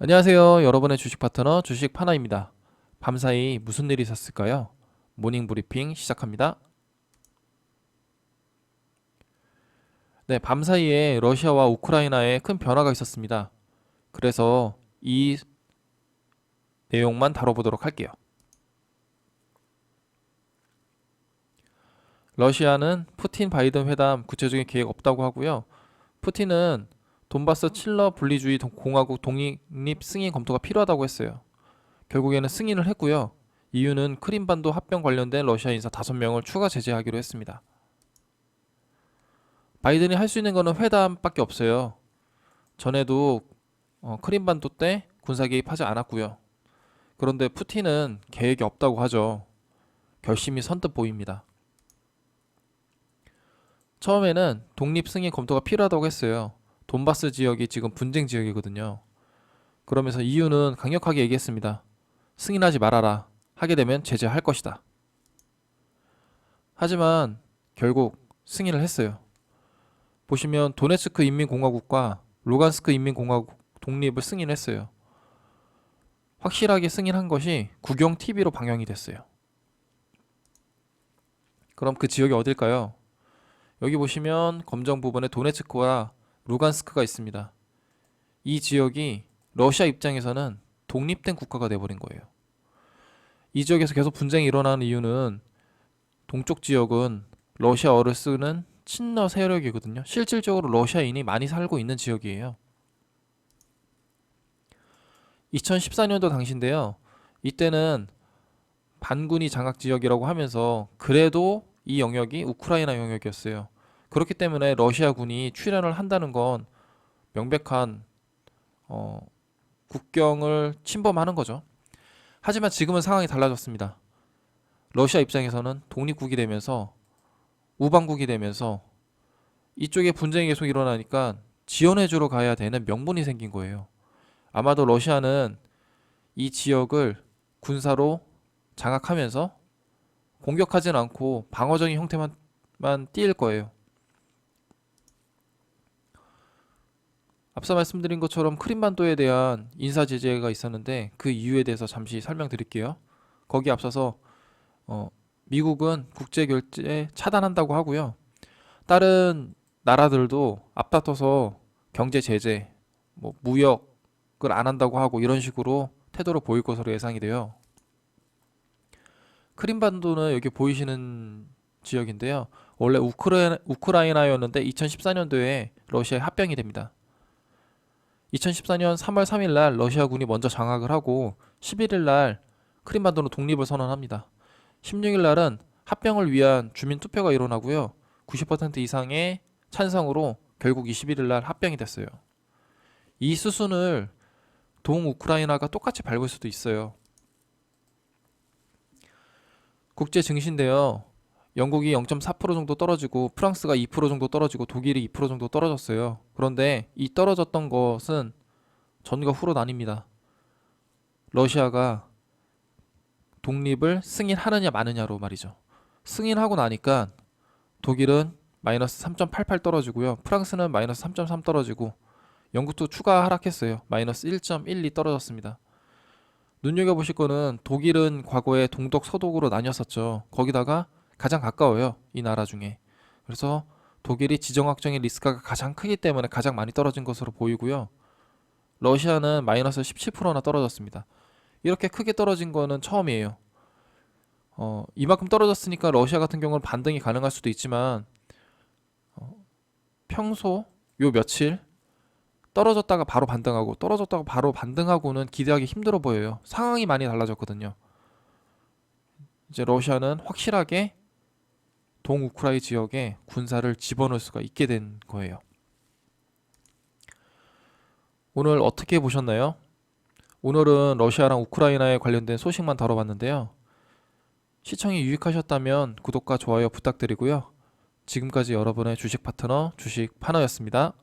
안녕하세요. 여러분의 주식 파트너 주식 파나입니다. 밤사이 무슨 일이 있었을까요? 모닝 브리핑 시작합니다. 네, 밤사이에 러시아와 우크라이나에 큰 변화가 있었습니다. 그래서 이 내용만 다뤄보도록 할게요. 러시아는 푸틴 바이든 회담 구체적인 계획 없다고 하고요. 푸틴은 돈바스 칠러 분리주의 동- 공화국 독립 승인 검토가 필요하다고 했어요. 결국에는 승인을 했고요. 이유는 크림반도 합병 관련된 러시아 인사 5명을 추가 제재하기로 했습니다. 바이든이 할 수 있는 거는 회담밖에 없어요. 전에도 어, 크림반도 때 군사 개입하지 않았고요. 그런데 푸틴은 계획이 없다고 하죠. 결심이 선뜻 보입니다. 처음에는 독립 승인 검토가 필요하다고 했어요. 돈바스 지역이 지금 분쟁 지역이거든요. 그러면서 이유는 강력하게 얘기했습니다. 승인하지 말아라. 하게 되면 제재할 것이다. 하지만 결국 승인을 했어요. 보시면 도네츠크 인민공화국과 루간스크 인민공화국 독립을 승인했어요. 확실하게 승인한 것이 국영 TV로 방영이 됐어요. 그럼 그 지역이 어딜까요? 여기 보시면 검정 부분에 도네츠크와 루간스크가 있습니다. 이 지역이 러시아 입장에서는 독립된 국가가 돼버린 거예요. 이 지역에서 계속 분쟁이 일어나는 이유는 동쪽 지역은 러시아어를 쓰는 친러 세력이거든요. 실질적으로 러시아인이 많이 살고 있는 지역이에요. 2014년도 당시인데요. 이때는 반군이 장악 지역이라고 하면서 그래도 이 영역이 우크라이나 영역이었어요. 그렇기 때문에 러시아군이 출연을 한다는 건 명백한 어, 국경을 침범하는 거죠. 하지만 지금은 상황이 달라졌습니다. 러시아 입장에서는 독립국이 되면서 우방국이 되면서 이쪽에 분쟁이 계속 일어나니까 지원해주러 가야 되는 명분이 생긴 거예요. 아마도 러시아는 이 지역을 군사로 장악하면서 공격하진 않고 방어적인 형태만 띌 거예요. 앞서 말씀드린 것처럼 크림반도에 대한 인사 제재가 있었는데 그 이유에 대해서 잠시 설명드릴게요. 거기 앞서서 어, 미국은 국제 결제 차단한다고 하고요. 다른 나라들도 앞다퉈서 경제 제재, 뭐 무역을 안 한다고 하고 이런 식으로 태도를 보일 것으로 예상이 돼요. 크림반도는 여기 보이시는 지역인데요. 원래 우크라이나, 우크라이나였는데 2014년도에 러시아에 합병이 됩니다. 2014년 3월 3일 날 러시아군이 먼저 장악을 하고 11일 날 크림반도는 독립을 선언합니다. 16일 날은 합병을 위한 주민 투표가 일어나고요. 90% 이상의 찬성으로 결국 21일 날 합병이 됐어요. 이 수순을 동우크라이나가 똑같이 밟을 수도 있어요. 국제 증시인데요. 영국이 0.4% 정도 떨어지고 프랑스가 2% 정도 떨어지고 독일이 2% 정도 떨어졌어요. 그런데 이 떨어졌던 것은 전과 후로 나뉩니다. 러시아가 독립을 승인하느냐 마느냐로 말이죠. 승인하고 나니까 독일은 마이너스 3.88 떨어지고요. 프랑스는 마이너스 3.3 떨어지고 영국도 추가 하락했어요. 마이너스 1.12 떨어졌습니다. 눈여겨보실 거는 독일은 과거에 동독 서독으로 나뉘었었죠. 거기다가 가장 가까워요. 이 나라 중에. 그래서 독일이 지정학적인 리스크가 가장 크기 때문에 가장 많이 떨어진 것으로 보이고요. 러시아는 마이너스 17%나 떨어졌습니다. 이렇게 크게 떨어진 거는 처음이에요. 어, 이만큼 떨어졌으니까 러시아 같은 경우는 반등이 가능할 수도 있지만 어, 평소 요 며칠 떨어졌다가 바로 반등하고 떨어졌다가 바로 반등하고는 기대하기 힘들어 보여요. 상황이 많이 달라졌거든요. 이제 러시아는 확실하게 동우크라이 지역에 군사를 집어넣을 수가 있게 된 거예요. 오늘 어떻게 보셨나요? 오늘은 러시아랑 우크라이나에 관련된 소식만 다뤄봤는데요. 시청이 유익하셨다면 구독과 좋아요 부탁드리고요. 지금까지 여러분의 주식 파트너 주식 파너였습니다.